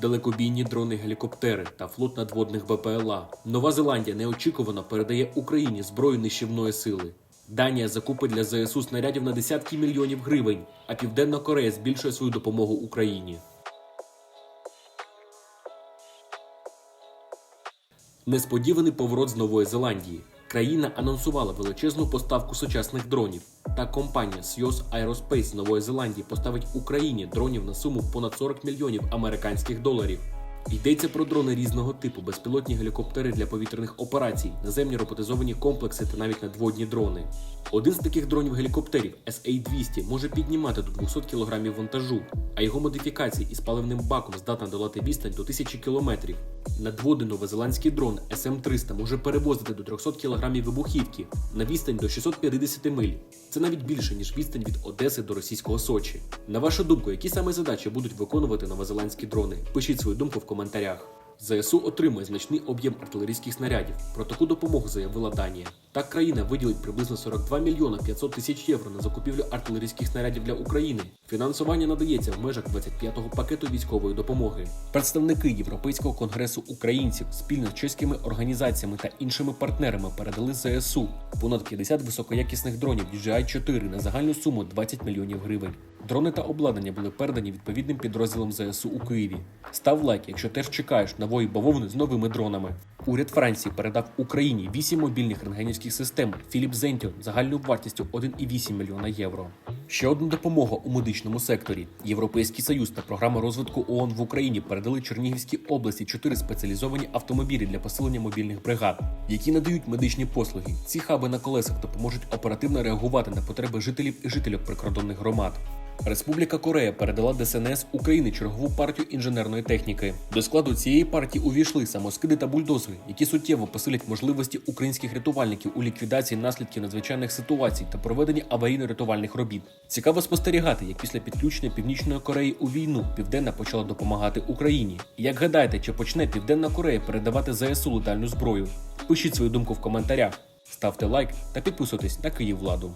далекобійні дрони-гелікоптери та флот надводних БПЛА. Нова Зеландія неочікувано передає Україні зброю нищівної сили. Данія закупить для ЗСУ снарядів на десятки мільйонів гривень, а Південна Корея збільшує свою допомогу Україні. Несподіваний поворот з Нової Зеландії. Країна анонсувала величезну поставку сучасних дронів. Та компанія Syos Aerospace з Нової Зеландії поставить Україні дронів на суму понад 40 мільйонів американських доларів. Йдеться про дрони різного типу, безпілотні гелікоптери для повітряних операцій, наземні роботизовані комплекси та навіть надводні дрони. Один з таких дронів-гелікоптерів SA-200 може піднімати до 200 кг вантажу, а його модифікації із паливним баком здатна долати відстань до 1000 км. Надводний новозеландський дрон SM-300 може перевозити до 300 кг вибухівки на відстань до 650 миль. Це навіть більше, ніж відстань від Одеси до російського Сочі. На вашу думку, які саме задачі будуть виконувати новозеландські дрони? Пишіть свою думку в коментарях. ЗСУ отримує значний об'єм артилерійських снарядів. Про таку допомогу заявила Данія. Так країна виділить приблизно 42 мільйона 500 тисяч євро на закупівлю артилерійських снарядів для України. Фінансування надається в межах 25-го пакету військової допомоги. Представники Європейського конгресу українців спільно з чеськими організаціями та іншими партнерами передали ЗСУ понад 50 високоякісних дронів DJI-4 на загальну суму 20 мільйонів гривень. Дрони та обладнання були передані відповідним підрозділам ЗСУ у Києві. Став лайк, якщо теж чекаєш нової бавовни з новими дронами. Уряд Франції передав Україні 8 мобільних рентгенівських систем Philips Zentium загальною вартістю 1,8 мільйона євро. Ще одна допомога у медичному секторі. Європейський союз та програма розвитку ООН в Україні передали Чернігівській області чотири спеціалізовані автомобілі для посилення мобільних бригад, які надають медичні послуги. Ці хаби на колесах допоможуть оперативно реагувати на потреби жителів і жителів прикордонних громад. Республіка Корея передала ДСНС України чергову партію інженерної техніки. До складу цієї партії увійшли самоскиди та бульдозери, які суттєво посилять можливості українських рятувальників у ліквідації наслідків надзвичайних ситуацій та проведенні аварійно-рятувальних робіт. Цікаво спостерігати, як після підключення Північної Кореї у війну Південна почала допомагати Україні. Як гадаєте, чи почне Південна Корея передавати ЗСУ летальну зброю? Пишіть свою думку в коментарях, ставте лайк та підписуйтесь на Київ владу.